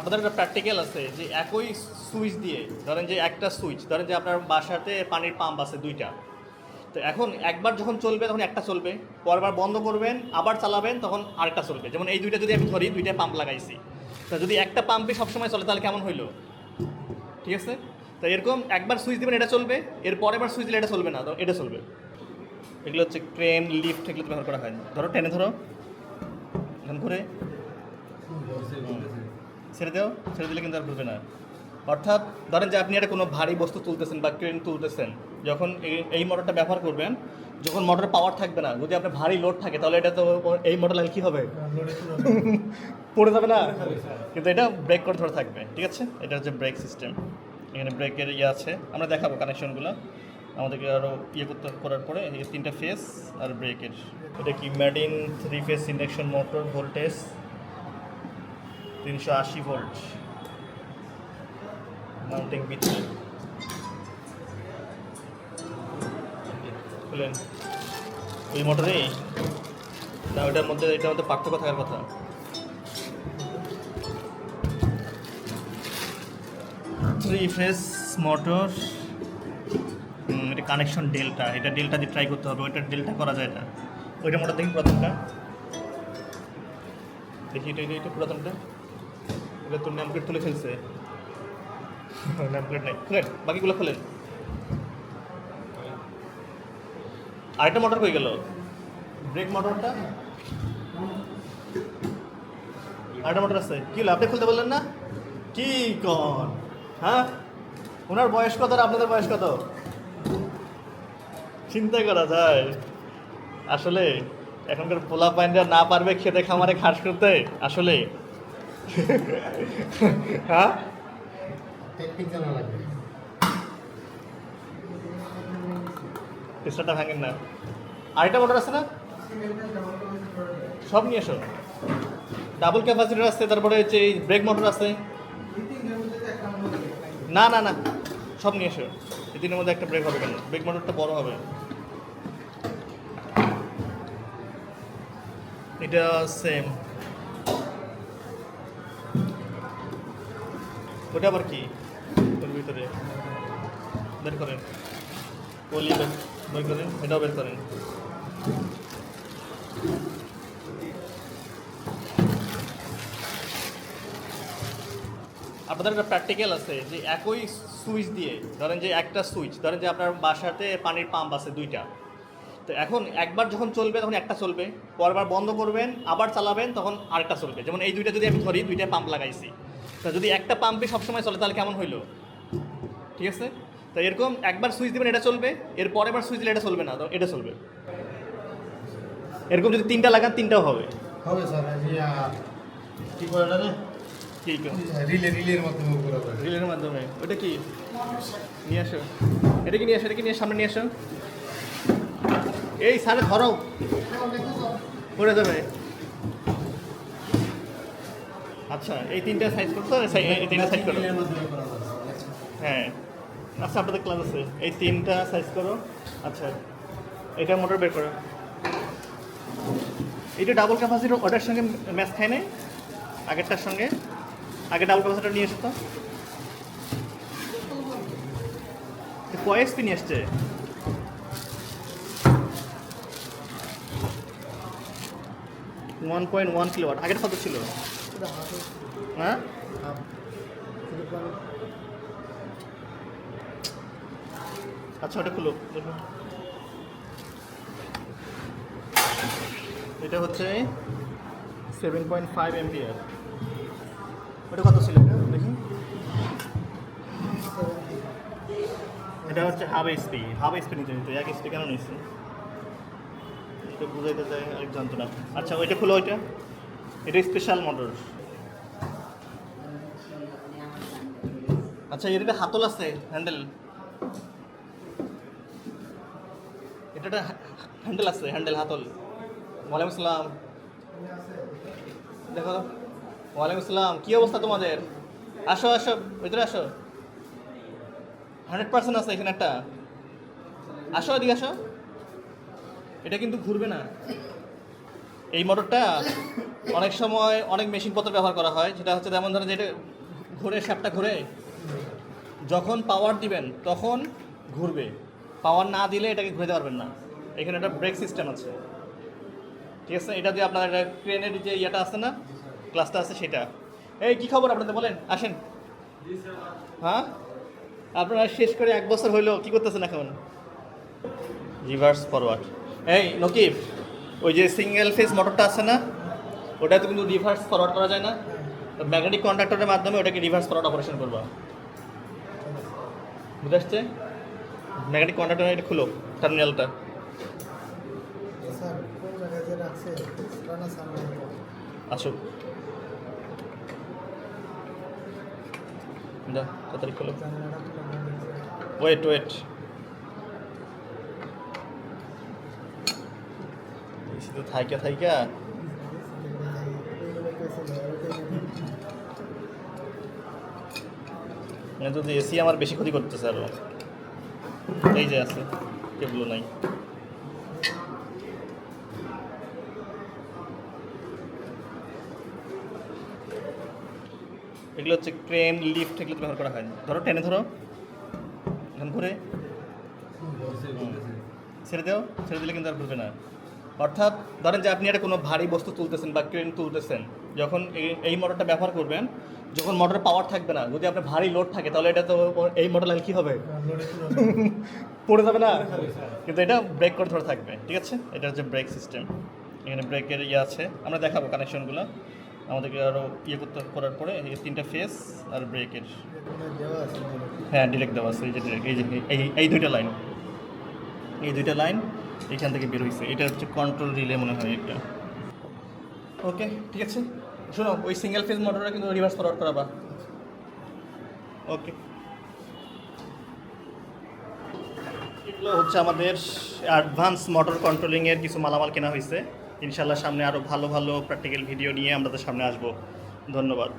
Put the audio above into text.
আপনাদের একটা প্র্যাকটিক্যাল আছে যে একই সুইচ দিয়ে, ধরেন যে একটা সুইচ ধরেন যে আপনার বাসাতে পানির পাম্প আছে দুইটা। তো এখন একবার যখন চলবে তখন একটা চলবে পরবার বন্ধ করবেন, আবার চালাবেন, তখন আরেকটা চলবে। যেমন এই দুইটা যদি আমি ধরি, দুইটা পাম্প লাগাইছি। তো যদি একটা পাম্পে সবসময় চলে, তাহলে কেমন হইল? ঠিক আছে? তো এরকম একবার সুইচ দিবেন, এটা চলবে, এর পরের বার সুইচ দিলে এটা চলবে না, তো এটা চলবে। এগুলো হচ্ছে ক্রেন লিফট এগুলো ব্যবহার করা হয় ধরো, টেনে ধরো। এখন করে ছেড়ে দাও, ছেড়ে দিলে কিন্তু আর ঘুরবে না। অর্থাৎ ধরেন যে আপনি একটা কোনো ভারী বস্তু তুলতেছেন বা ক্রেন তুলতেছেন, যখন এই- মোটরটা ব্যবহার করবেন, যখন মোটরের পাওয়ার থাকবে না, যদি আপনার ভারী লোড থাকে, তাহলে এটা তো এই মোটর লাগলে কী হবে? পড়ে যাবে না। কিন্তু এটা ব্রেক করে ধরে থাকবে, ঠিক আছে? এটা হচ্ছে ব্রেক সিস্টেম এখানে ব্রেকের ইয়ে আছে। আমরা দেখাবো কানেকশনগুলো আমাদেরকে আরও ইয়ে করতে, করার পরে তিনটা ফেস আর ব্রেকের এটা কি ম্যাডিন three phase induction motor voltage তিনশো আশি ভোল্ট মাউন্টিং বিচে খুলেন। ওই মোটরেই না ওটার মধ্যে, এটার মধ্যে পার্থক্য থাকার কথা। থ্রি ফেস মোটর এটা কানেকশন ডেল্টা এটা ডেল্টা দিয়ে ট্রাই করতে হবে। ওইটা ডেল্টা করা যায় না। ওইটা মোটর দেখি প্রথমটা দেখি এটা- এটা পুরাতনটা। এটা তোর নাম প্লেট তুলে ফেলছে। নাম প্লেট নাই। খুলেন বাকিগুলো খুলেন আরেকটা মোটর কই গেল? ব্রেক মোটরটা আরেকটা মোটর আছে। কি আপনি খুলতে বললেন না? কি কন? হ্যাঁ? ওনার বয়স কত আর আপনাদের বয়স কত? চিন্তা করা যায়। আসলে এখনকার পোলা পাইনরা না পারবে খেতে খামারে খাস করতে আসলে হ্যাঁ? টেকনিক জানা লাগবে। পিস্টাটা ভাঙেন না। আরেকটা মোটর আছে না? সব নিয়ে এসো। ডাবল ক্যাপাসিটার আছে তারপরে হচ্ছে এই ব্রেক মোটর আছে। না না না সব নিয়ে এসো। এই তিনের মধ্যে একটা ব্রেক হবে কেন? ব্রেক মোটরটা বড় হবে। এটা সেম ওটা আবার কি? ওর ভিতরে। বের করেন। বের বের করেন। এটাও বের করেন। আপনাদের একটা প্র্যাকটিক্যাল আছে যে একই সুইচ দিয়ে, ধরেন যে একটা সুইচ ধরেন যে আপনার বাসাতে পানির পাম্প আছে দুইটা। তো এখন একবার যখন চলবে, তখন একটা চলবে। পরবার বন্ধ করবেন, আবার চালাবেন, তখন আরেকটা চলবে। যেমন এই দুইটা যদি আমি ধরি দুইটা পাম্প লাগাইছি। তো যদি একটা পাম্পে সবসময় চলে তাহলে কেমন হইল? ঠিক আছে? তো এরকম একবার সুইচ দিবেন এটা চলবে এর পরের বার সুইচ দিলে এটা চলবে না তো এটা চলবে। এরকম যদি তিনটা লাগান তিনটাও হবে। হবে স্যার এই কি করে কি রিলে রিলের মাধ্যমে করা রিলের মাধ্যমে। ওটা কি? নিয়ে আসো। এটা কি নিয়ে আসো এটা কি নিয়ে সামনে নিয়ে আসো। এই সামনে ধরো। পড়ে যাবে। আচ্ছা এই তিনটা সাইজ করতে এই তিনটা সাইজ করো। যাবে হ্যাঁ। আচ্ছা আপনাদের ক্লাস আছে। এই তিনটা সাইজ করো। আচ্ছা এটা মোটর বের করো। এটা ডাবল ক্যাপাসিটি ওটার সঙ্গে ম্যাচ খায় নাই? আগেরটার সঙ্গে? আগে ডাবল ক্যাপাসিটি নিয়ে এসো তো। কয় নিয়ে এসছে ওয়ান পয়েন্ট ওয়ান কিলোয়াট আগের কত ছিল? হ্যাঁ? আচ্ছা ওটা খুলো। এটা হচ্ছে সেভেন পয়েন্ট ফাইভ এমপিআর ওটা কত ছিল? এটা? দেখি। এটা হচ্ছে হাফ এসপি হাফ এসপি নিতে নিতে এক এসপি কেন নিচ্ছে? এটা বুঝাইতে যায় আরেক যন্ত্রণা। আচ্ছা ওইটা খুলো, ওইটা। এটা স্পেশাল মোটর আচ্ছা এর হাতল আছে হ্যান্ডেল এটা হ্যান্ডেল আছে হ্যান্ডেল হাতল। ওয়ালাইকুম আসসালাম। দেখো, ওয়ালাইকুম আসসালাম। কী অবস্থা তোমাদের? আসো আসো, ভিতরে আসো। হান্ড্রেড পার্সেন্ট আছে এখানে একটা। আসো, এদিকে আসো। এটা কিন্তু ঘুরবে না। এই মোটরটা অনেক সময় অনেক মেশিনপত্র ব্যবহার করা হয়, সেটা হচ্ছে যেমন ধরেন যেটা ঘুরে, শ্যাপটা ঘুরে, যখন পাওয়ার দিবেন তখন ঘুরবে। পাওয়ার না দিলে এটাকে ঘুরতে পারবেন না। এখানে একটা ব্রেক সিস্টেম আছে। ঠিক আছে? এটা দিয়ে আপনার একটা ক্রেনের যে ইয়েটা আছে না ক্লাসটা আছে সেটা। এই, কি খবর আপনাদের বলেন? আসেন। হ্যাঁ? আপনারা শেষ করে এক বছর হইল, কি করতেছেন এখন? রিভার্স ফরওয়ার্ড এই, নকিব, ওই যে সিঙ্গেল ফেস মোটরটা আছে না ওটাতে কিন্তু রিভার্স ফরওয়ার্ড করা যায় না। ম্যাগনেটিক কন্ট্রাক্টরের মাধ্যমে ওটাকে রিভার্স ফরওয়ার্ড অপারেশন করবা। বুঝে আসছে? ম্যাগনেটিক কন্ট্রাক্টর এটা খুলো টার্মিনালটা আসুক। যা তাড়াতাড়ি খোলো। ওয়েট ওয়েট তো থাইকা থাইকা। মানে যদি এসি আমার বেশি ক্ষতি করতেছে আরও। এই যে আছে এগুলো নাই। এগুলো হচ্ছে ক্রেন লিফট এগুলো ব্যবহার করা হয় ধরো টেনে ধরো। এখন ঘুরে ছেড়ে দাও ছেড়ে দিলে কিন্তু আর ঘুরবে না। অর্থাৎ ধরেন যে আপনি একটা কোনো ভারী বস্তু তুলতেছেন বা ক্রেন তুলতেছেন যখন এই- এই মোটরটা ব্যবহার করবেন যখন মোটরের পাওয়ার থাকবে না যদি আপনার ভারী লোড থাকে তাহলে এটা তো এই মোটর লাগলে কী হবে? পড়ে যাবে না? কিন্তু এটা ব্রেক করে ধরে থাকবে ঠিক আছে? এটা হচ্ছে ব্রেক সিস্টেম এখানে ব্রেকের ইয়ে আছে। আমরা দেখাবো কানেকশনগুলো আমাদেরকে আরও ইয়ে করতে করার পরে এই তিনটা ফেস আর ব্রেকের। হ্যাঁ ডিরেক্ট দেওয়া আছে এই যে এই যে এই এই দুইটা লাইন এই দুইটা লাইন এখান থেকে বের হয়েছে এটা হচ্ছে কন্ট্রোল রিলে মনে হয় এটা ওকে ঠিক আছে? শোনো, ওই সিঙ্গেল ফেজ মোটরটা কিন্তু রিভার্স ফরওয়ার্ড করাবা। ওকে এগুলো হচ্ছে আমাদের অ্যাডভান্স মোটর কন্ট্রোলিংয়ের কিছু মালামাল কেনা হয়েছে ইনশাল্লাহ সামনে আরও ভালো ভালো প্র্যাকটিক্যাল ভিডিও নিয়ে আমরা তো সামনে আসব। ধন্যবাদ।